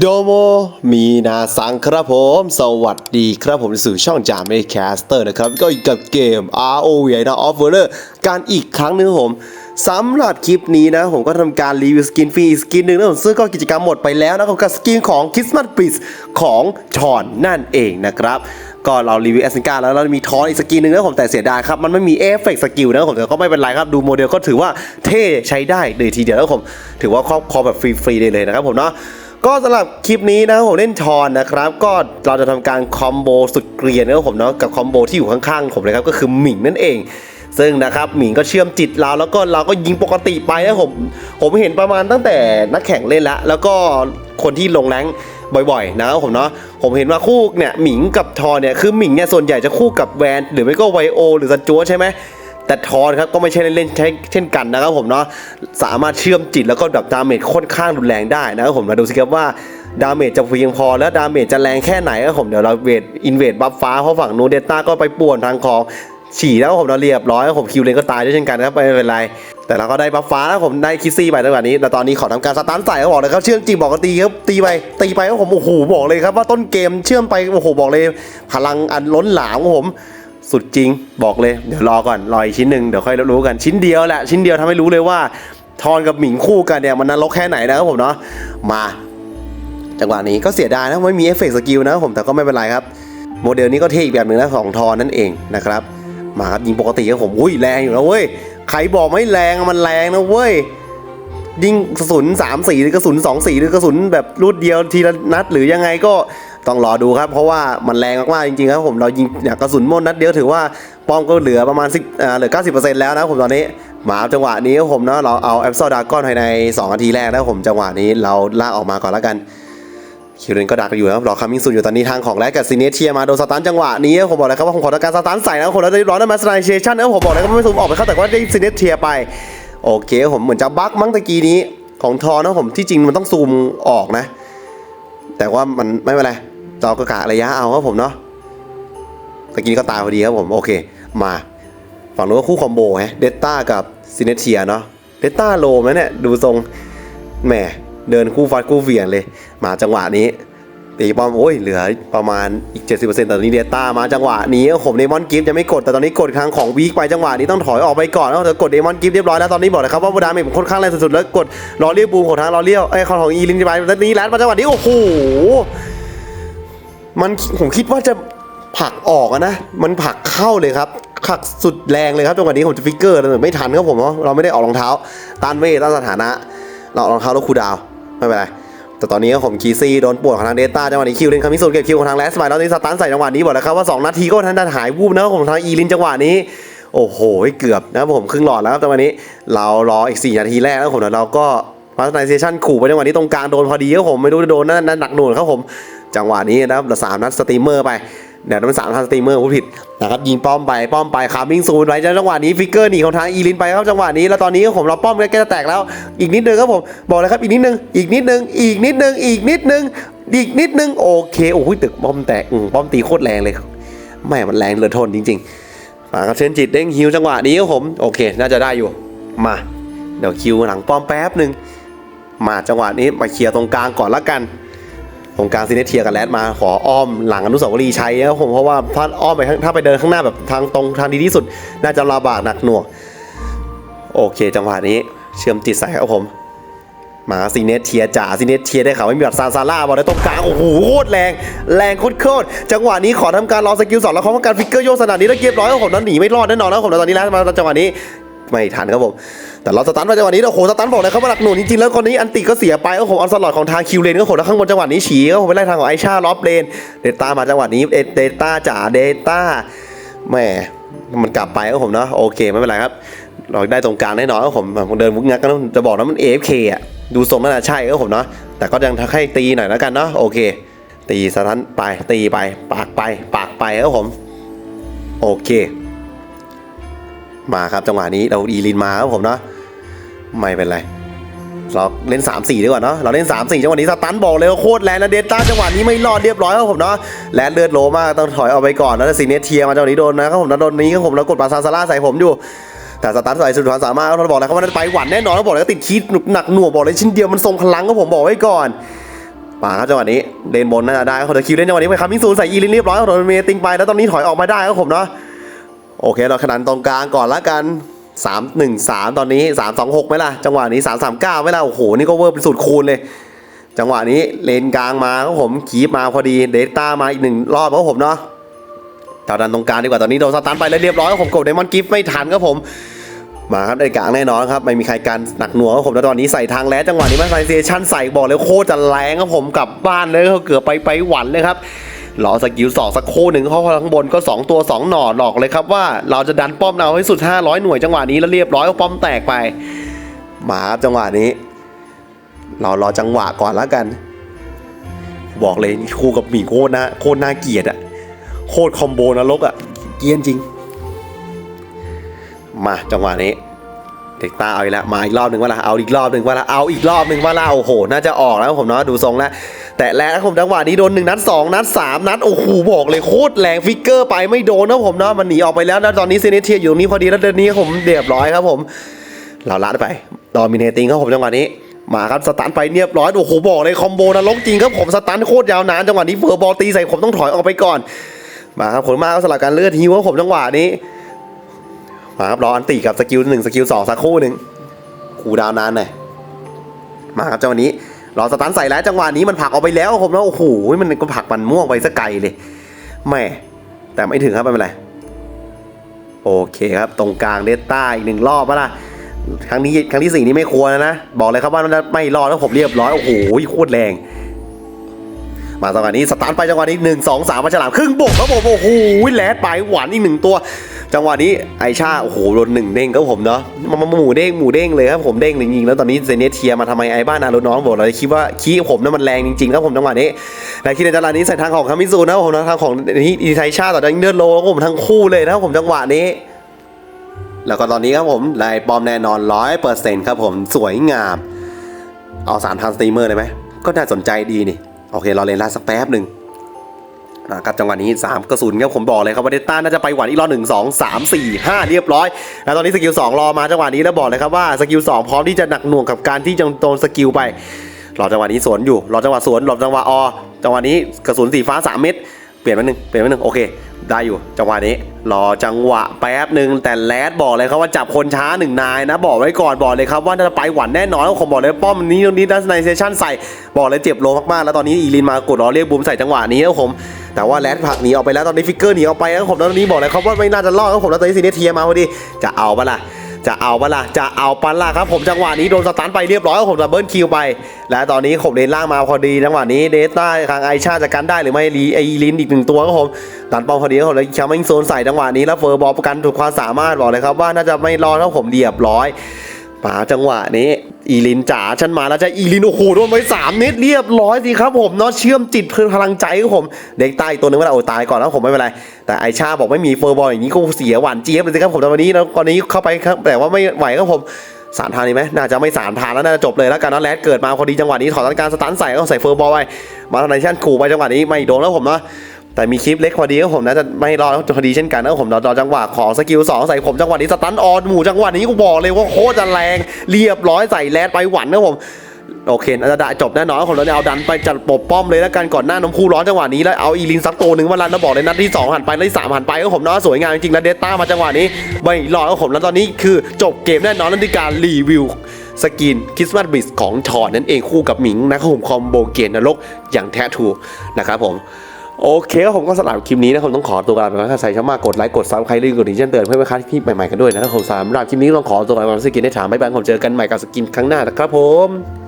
โดโมมีนาสังครับผม สวัสดีครับผมสู่ช่องจามเมแคสเตอร์นะครับ ก็อยู่กับเกม ROV นะ Off World การอีกครั้งหนึงครับผมสำหรับคลิปนี้นะ ผมก็ทำการรีวิวสกินฟรีสกินหนึ่งนะผมซึ่งก็กิจกรรมหมดไปแล้วนะกับสกินของคริสต์มาสปริสของชอนนั่นเองนะครับก็เรารีวิวแอสซิงกาแล้วเรามีทอนอีกสกินหนึ่งนะผมแต่เสียดายครับมันไม่มีเอฟเฟกต์สกิลนะผมแต่ก็ไม่เป็นไรครับดูโมเดลก็ถือว่าเท่ใช้ได้เลยทีเดียวแล้วผมถือว่าครอบครองแบบฟรีๆเลยนะครับผมเนาะ ก็สำหรับคลิปนี้นะผมเล่นทอนนะครับก็เราจะทำการคอมโบสุดเกรียนนะครับผมเนาะกับคอมโบที่อยู่ข้างๆผมเลยครับก็คือหมิงนั่นเอง ซึ่งนะครับหมิงก็เชื่อมจิตเราแล้วก็เราก็ยิงปกติไปนะผมผมเห็นประมาณตั้งแต่นักแข่งเล่นแล้วแล้วก็คนที่ลงแรงบ่อยๆนะครับผมเนาะผมเห็นว่าคู่เนี่ยหมิงกับทอเนี่ยคือหมิงเนี่ยส่วนใหญ่จะคู่กับแวนหรือไม่ก็ไวโอ หรือซันจัวใช่ไหม แต่ทอนครับก็ไม่ใช่เล่นๆใช้เช่นกันนะครับผมเนาะสามารถเชื่อมจิตแล้วก็ดับดาเมจค่อนข้างรุนแรงได้นะครับผมมาดูสิครับว่าดาเมจจะเพียงพอและดาเมจจะแรงแค่ไหนครับผมเดี๋ยวเราเวทอินเวดบัฟฟ้าเพราะฝั่งนูนเดต้าก็ไปป่วนทางของฉี่แล้วผมเราเรียบร้อยผมคิวเลนก็ตายด้วยเช่นกันครับไม่เป็นไร แต่เราก็ได้บัฟฟ้าแล้วผมได้คิซี่ไปตั้งแต่นี้แต่ตอนนี้ขอทำการสตาร์ทใส่เขาบอกเลยครับเชื่อมจิตบอกกันตีครับตีไปตีไปครับผมโอ้โหบอกเลยครับว่าต้นเกมเชื่อมไปโอ้โหบอกเลย พลังอันล้นหลามครับผม สุดจริงบอกเลยเดี๋ยวรอก่อนรออีกชิ้นหนึ่งเดี๋ยวค่อยรู้กันชิ้นเดียวแหละชิ้นเดียวทำให้รู้เลยว่า ทอนกับหมิงคู่กันเนี่ยมันนรกแค่ไหนนะครับผมเนาะมาจังหวะนี้ก็เสียดายนะไม่มีเอฟเฟกต์สกิลนะครับผมแต่ก็ไม่เป็นไรครับ โมเดลนี้ก็เท่อีกแบบหนึ่งนะของทอนนั่นเองนะครับมาครับยิงปกติครับผมอุ้ยแรงอยู่นะเว้ยใครบอกไม่แรงมันแรงนะเว้ยยิงกระสุน3ามสีหรือกระสุน2องสีหรือกระสุนแบบรูดเดียวทีละนัดหรือยังไงก็ ต้องรอดูครับ เพราะว่ามันแรงมากๆจริงๆครับผมเรายิงเนี่ยกระสุนม่นนัดเดียวถือว่าป้อมก็เหลือประมาณสิอ่าเหลือ 90%แล้วนะผมตอนนี้มาจังหวะนี้ผมเนาะเราเอาแอปซลดากอนภายใน2นาทีแรกนะผมจังหวะนี้เราลากออกมาก่อนแล้วกันคิวเลนก็ดักอยู่นะครับรอคัมมิ่งซูนอยู่ตอนนี้ทางของแรกกับซีเนเทียมาโดนสตันจังหวะนี้ผมบอกเลยครับว่าผมขอทำการสตันใส่นะครับผมแล้วได้ร้อนได้มาสไตเชชันนะผมบอกเลยครับว่าไม่ซูมออกไปครับแต่ว่าได้ซีเนเทียไปโอเคผมเหมือนจะบั๊กมั้งตะกี้นี้ของทอนะผมที่จริงมันต้องซูมออกนะ แต่ว่ามันไม่เป็นไร เราก็กะระยะเอาครับผมเนาะตะกี้นี้ก็ตายพอดีครับผมโอเค มาฝั่งนู้นก็คู่คอมโบฮะเดต้ากับซีเนเทียเนาะเดต้าโลไหมเนี่ยดูทรงแหมเดินคู่ฟัดคู่เวียงเลย มาจังหวะนี้ตีป้อมโอ้ยเหลือประมาณอีก 70%แต่ตอนนี้เดต้ามาจังหวะนี้ผมเดมอนกิฟต์จะไม่กดแต่ตอนนี้กดทางของวีคไปจังหวะนี้ต้องถอยออกไปก่อนแล้วเธอกดเดมอนกิฟต์เรียบร้อยแล้วตอนนี้บอกเลยครับว่าบูดาเมจผมค่อนข้างแรงสุดๆแล้วกดรอเรียกบูมของทางรอเรียวไอ้ของของอีลินไปตอนนี้แลนด์มาจังหวะนี้โอ้โห มันผมคิดว่าจะผลักออกนะ มันผลักเข้าเลยครับผลักสุดแรงเลยครับจังหวะนี้ผมจะฟิกเกอร์แต่ไม่ทันครับผมเนาะเราไม่ได้ออกรองเท้าต้านเวต้านสถานะ เราออกรองเท้าแล้วคูดาวไม่เป็นไรแต่ตอนนี้ผมคีซี่โดนปวดของทางเดต้าจังหวะนี้คิวเล่นคามิสุนเก็บคิวของทางแลสไปแล้วนี่สตันใส่จังหวะนี้บอกแล้วครับว่า 2 นาทีก็ทันได้หายวูบนะครับผมทางอีลินจังหวะนี้ โอ้โหเกือบนะผมครึ่งหลอดแล้วครับจังหวะนี้ เรารออีก 4 นาทีแรกแล้วผมแล้วเราก็พัฒนเซชันขู่ไปจังหวะนี้ตรงกลางโดนพอดีครับผมไม่รู้จะโดนนั่นหนักหน่วงครับผม จังหวะนี้นะครับสามนัดสตรีมเมอร์ไปเดี๋ยวมันสามนัดสตรีมเมอร์ผู้ผิดนะครับยิงป้อมไปป้อมไปคาร์มิงซูนไปจังหวะนี้ฟิกเกอร์หนีของทางอีลินไปครับจังหวะนี้แล้วตอนนี้ผมเราป้อมใกล้จะแตกแล้ว อีกนิดนึงครับผมบอกเลยครับอีกนิดนึงอีกนิดนึงอีกนิดนึงอีกนิดนึงอีกนิดนึงโอเคโอ้โหตึกป้อมแตกป้อมตีโคตรแรงเลยแม่มันแรงเหลือทนจริงๆฝากกับเชนจิตเด้งฮิวจังหวะนี้ครับผมโอเค น่าจะได้อยู่มาเดี๋ยวคิวหลังป้อมแป๊บหนึ่งมาจังหวะนี้มาเคลียร์ตรงกลางก่อนละกัน ตรงกลางซีเนเทียกับแรดมาขออ้อมหลังอนุสาวรีย์ชัยนะครับผมเพราะว่าถ้าอ้อมไปถ้าไปเดินข้างหน้าแบบทางตรงทางดีที่สุด น่าจะลำบากหนักหน่วงโอเค จังหวะนี้เชื่อมติดใส่ครับผมมาซีเนเทียจ่าซีเนเทียได้ข่าวไม่มีบัตรซาซาร่าบอลในตรงกลางโอ้โหโคตรแรงแรงโคตรโคตรจังหวะนี้ขอทำการรอสกิลสองแล้วเขาทำการฟิกเกอร์โยกสนามนี้แล้วเรียบร้อยครับผมนั้นหนีไม่รอดแน่นอนแล้วผมตอนนี้แล้วมาจังหวะนี้ ไม่ทันครับผม แต่เราสตันมาจังหวะนี้โอ้โหสตันบอกเลยครับว่าหนักหน่วงจริงๆแล้วคนนี้อันติก็เสียไปก็ผมเอาสลอดของทางคิวเลนก็โหแล้วข้างบนจังหวะนี้ฉีก็ผมไปไล่ทางของไอชาล็อบเลนเดต้ามาจังหวะนี้เดต้าจ่าเดต้าแหมมันกลับไปก็ผมเนาะโอเคไม่เป็นไรครับเราได้ตรงกลางแน่นอนก็ผมผมเดินวุ้งงักก็จะบอกนะมัน AFK อะดูทรงน่าจะใช่ก็ผมเนาะแต่ก็ยังให้ตีหน่อยแล้วกันเนาะโอเค ตีสตันไปตีไปปากไปปากไปก็ผมโอเค มาครับจังหวะนี้เราอีลินมาครับผมเนาะไม่เป็นไรเราเล่น 3 4ดีกว่าเนาะเราเล่น 3 4จังหวะนี้สตันบอกเลยว่าโคตรแรงนะเดต้าจังหวะนี้ไม่รอดเรียบร้อยครับผมเนาะแลนเลือดโลมากต้องถอยออกไปก่อนแล้วซีเนเทียมาจังหวะนี้โดนนะครับผมแล้วโดนนี้ครับผมแล้วกดปาซาซาร่าใส่ผมอยู่แต่สตันใส่สุดความสามารถเราบอกแล้วเขาว่าไปหวันแน่นอนเขาบอกแล้วติดคีดหนุกหนักหน่วงบอกเลยชิ้นเดียวมันทรงพลังก็ผมบอกไว้ก่อนป่าครับจังหวะนี้เลนบนน่าจะได้ครับคนตะคิวเล่นจังหวะนี้ไปครับมิงซูใส่อีลินเรียบร้อยครับโดนเมติงไปแล้วตอนนี้ถอยออกมาได้ครับผมเนาะ โอเคเราขนาดตรงกลางก่อนละกัน 3 1 3 ตอนนี้ 3 2 6ไหมล่ะ จังหวะนี้ 3 3 9ไหมล่ะ โอ้โห นี่ก็เวอร์เป็นสุดคูณเลย จังหวะนี้เลนกลางมาครับผมคีบมาพอดีเดต้ามาอีกหนึ่งรอบครับผมเนาะเท่าดันตรงกลางดีกว่าตอนนี้โดนสตันไปแล้วเรียบร้อยครับผมกดไดมอนกิฟต์ไม่ทันครับผมมาครับในกลางแน่นอนครับไม่มีใครการหนักหน่วงครับผมแล้วตอนนี้ใส่ทางแล้วจังหวะนี้มาไซเซชันใส่บอกเลยโคตรจะแรงครับผมกลับบ้านเลยเขาเกือบไปไปหวันเลยครับ รอสกิลสองสักโคหนึ่งเขาข้างบนก็ 2 ตัว 2 หน่อหลอกเลยครับว่าเราจะดันป้อมเราให้สุด 500 หน่วยจังหวะนี้แล้วเรียบร้อยป้อมแตกไป มาครับจังหวะนี้ เรารอจังหวะก่อนแล้วกัน บอกเลยคู่กับหมีโคตรนะโคตรน่าเกลียดอะโคตรคอมโบนรกอะเกียนจริง มาจังหวะนี้ เด็กตาเอาอีกแล้วมาอีกรอบหนึ่งว่าละเอาอีกรอบหนึ่งว่าละเอาอีกรอบหนึ่งว่าละโอ้โห น่าจะออกแล้วผมเนาะดูทรงแล้ว แต่แล้วผมจังหวะนี้โดนหนึ่งนัดสองนัดสามนัดโอ้โหบอกเลยโคตรแรงฟิกเกอร์ไปไม่โดนนะผมเนาะมันหนีออกไปแล้วแล้วตอนนี้เซเนเทียอยู่ตรงนี้พอดีแล้วเดือนนี้ผมเรียบร้อยครับผม เราลัดไปดอมิเนติงครับผมจังหวะนี้มาครับสตันไปเรียบร้อยโอ้โหบอกเลยคอมโบนรกจริงครับผมสตันโคตรยาวนานจังหวะนี้เฟอร์บอลตีใส่ผมต้องถอยออกไปก่อน มาครับผลมากก็สลับการเลือดฮิวครับผมจังหวะนี้ มาครับรออันติกับสกิลหนึ่งสกิลสองสักคู่หนึ่งคูลดาวนานหน่อยมาครับจังหวะนี้รอสตันใส่แล้วจังหวะนี้มันผลักออกไปแล้วผมนะโอ้โหมันก็ผลักมันม่วงไปสักไกลเลยแม่แต่ไม่ถึงครับไม่เป็นไรโอเคครับ ตรงกลางเดตต้าอีกหนึ่งรอบปะล่ะครั้งนี้ครั้งที่สี่นี้ไม่ควรนะ บอกเลยครับว่ามันจะไม่รอดแล้วผมเรียบร้อย โอ้โหโคตรแรง มาจังหวะนี้สตาร์ทไปจังหวะนี้หนึ่งสองสามมาฉลามครึ่งบกครับผมโอ้โหแลดไปหวานอีกหนึ่งตัว จังหวะนี้ไอชาโอ้โหโดนหนึ่งเด้งครับผมเนาะมาหมูเด้งหมูเด้งเลยครับผมเด้งจริงๆแล้วตอนนี้เซเนเทียมาทำไมไอบ้านอารุน้องบอกเลยคิดว่าขี้ผมนั้นมันแรงจริงๆครับผมจังหวะนี้แต่คิดในจังหวะนี้ใส่ทางของคามิซูนะครับผมนะทางของนี่อีไทชาต่อจากเดินโลครับผมทั้งคู่เลยนะครับผมจังหวะนี้ แล้วก็ตอนนี้ครับผมลายปอมแน่นอนร้อยเปอร์เซ็นต์ครับผมสวยงาม เอาสามทางสตรีมเมอร์เลยไหมก็น่าสนใจดีนี่โอเคเราเล่นลาสักแป๊บหนึ่ง นะครับจังหวะนี้ 3 กระสุนครับผมบอกเลยครับว่าเดต้าน่าจะไปหวานอีกรอบหนึ่งสองสามสี่ห้าเรียบร้อยแล้วตอนนี้สกิลสองรอมาจังหวะนี้แล้วบอกเลยครับว่าสกิลสองพร้อมที่จะหนักหน่วงกับการที่จะโดนสกิลไปรอจังหวะนี้สวนอยู่รอจังหวะสวนรอจังหวะอจังหวะนี้กระสุนสีฟ้าสามเม็ด ปลี่ยนมาหนึ่งเปลี่ยนมาหนึ่งโอเค ได้อยู่จังหวะนี้ รอจังหวะแป๊บหนึ่งแต่แรดบอกเลยครับว่าจับคนช้าหนึ่งนายนะ บอกไว้ก่อนบอกเลยครับว่าน่าจะไปหวันแน่นอนผมบอกเลยป้อมนี้ตรงนี้ดัสไนเซชันใส่บอกเลยเจ็บโลมากๆแล้วตอนนี้อีลินมากดรอเรียกบูมใส่จังหวะนี้นะผมแต่ว่าแรดผลักหนีออกไปแล้วตอนนี้ฟิกเกอร์หนีออกไปแล้วผมแล้วตอนนี้บอกเลยครับว่าไม่น่าจะรอดครับผมแล้วตอนนี้ซีเนเทียมาพอดีจะเอาปะล่ะ จะเอาปะล่ะจะเอาปะล่ะครับผมจังหวะนี้โดนสตาร์นไปเรียบร้อยผมดับเบิลคิวไป และตอนนี้ผมเลนล่างมาพอดีจังหวะนี้เดต้าทางไอชาจะกันได้หรือไม่ลีไอลินอีกหนึ่งตัวครับผมดันป้อมพอดีครับผมแล้วแคมเปญโซนใส่จังหวะนี้แล้วเฟอร์บอลประกันถูกความสามารถบอกเลยครับว่าน่าจะไม่รอดถ้าผมเรียบร้อยมาจังหวะนี้ อีลินจ๋าฉันมาแล้วจะอีลินโอ้โหโดนไปสามเม็ดเรียบร้อยสิครับผมเนาะเชื่อมจิตเพื่อพลังใจครับผม เด็กใต้ตัวหนึงว่าโอ้ตายก่อนแล้วผมไม่เป็นไร แต่ไอชาบอกไม่มีเฟอร์บอลอย่างนี้ก็เสียหวานเจี๊ยบเลยสิครับผมตอนนี้แล้วตอนนี้เข้าไปครับแต่ว่าไม่ไหวครับผมสามทางนี้ไหมน่าจะไม่สามทางแล้วน่าจะจบเลยแล้วกันนะแรดเกิดมาพอดีจังหวะนี้ถอดต้นการสตันใส่ก็ใส่เฟอร์บอลไปมาทางไหนชั่นขู่ไปจังหวะนี้ไม่โดนแล้วผมนะ แต่มีคลิปเล็กพอดีก็ผมน่าจะไม่รอดพอดีเช่นกันนะผมรอจังหวะของสกิลสองใส่ผมจังหวะนี้สตันออนหมู่จังหวะนี้กูบอกเลยว่าโคตรจะแรงเรียบร้อยใส่แรดไปหวันนะผมโอเคน่าจะได้จบแน่นอนผมแล้วเอาดันไปจัดปบป้อมเลยแล้วกันก่อนหน้าน้ำพุร้อนจังหวะนี้แล้วเอาอีลินซักตัวหนึ่งมาลันแล้วบอกเลยนัดที่สองหันไปนัดที่สามหันไปก็ผมเนาสวยงามจริงๆแล้วเดต้ามาจังหวะนี้ไม่รอดก็ผมแล้วตอนนี้คือจบเกมแน่นอนนั่นคือการรีวิวสกินคริสต์มาสบิสของชอนนั่นเองคู่กับหมิงนะครับผมคอมโบเกนนรกอย่างแท้ทูนะครับผม โอเคครับผมก็สำหรับคลิปนี้นะผมต้องขอตัวลาไปก่อนถ้าใส่ชอบมากกดไลค์กดซับใครรีบกดดิ่แจ้งเตือนเพื่อไม่พลาดคลิปใหม่ๆกันด้วยนะครับผมสำหรับคลิปนี้ต้องขอตัวลาไปก่อนสกินได้ถามบ๊ายบางผมเจอกันใหม่กับสกินครั้งหน้านะครับผม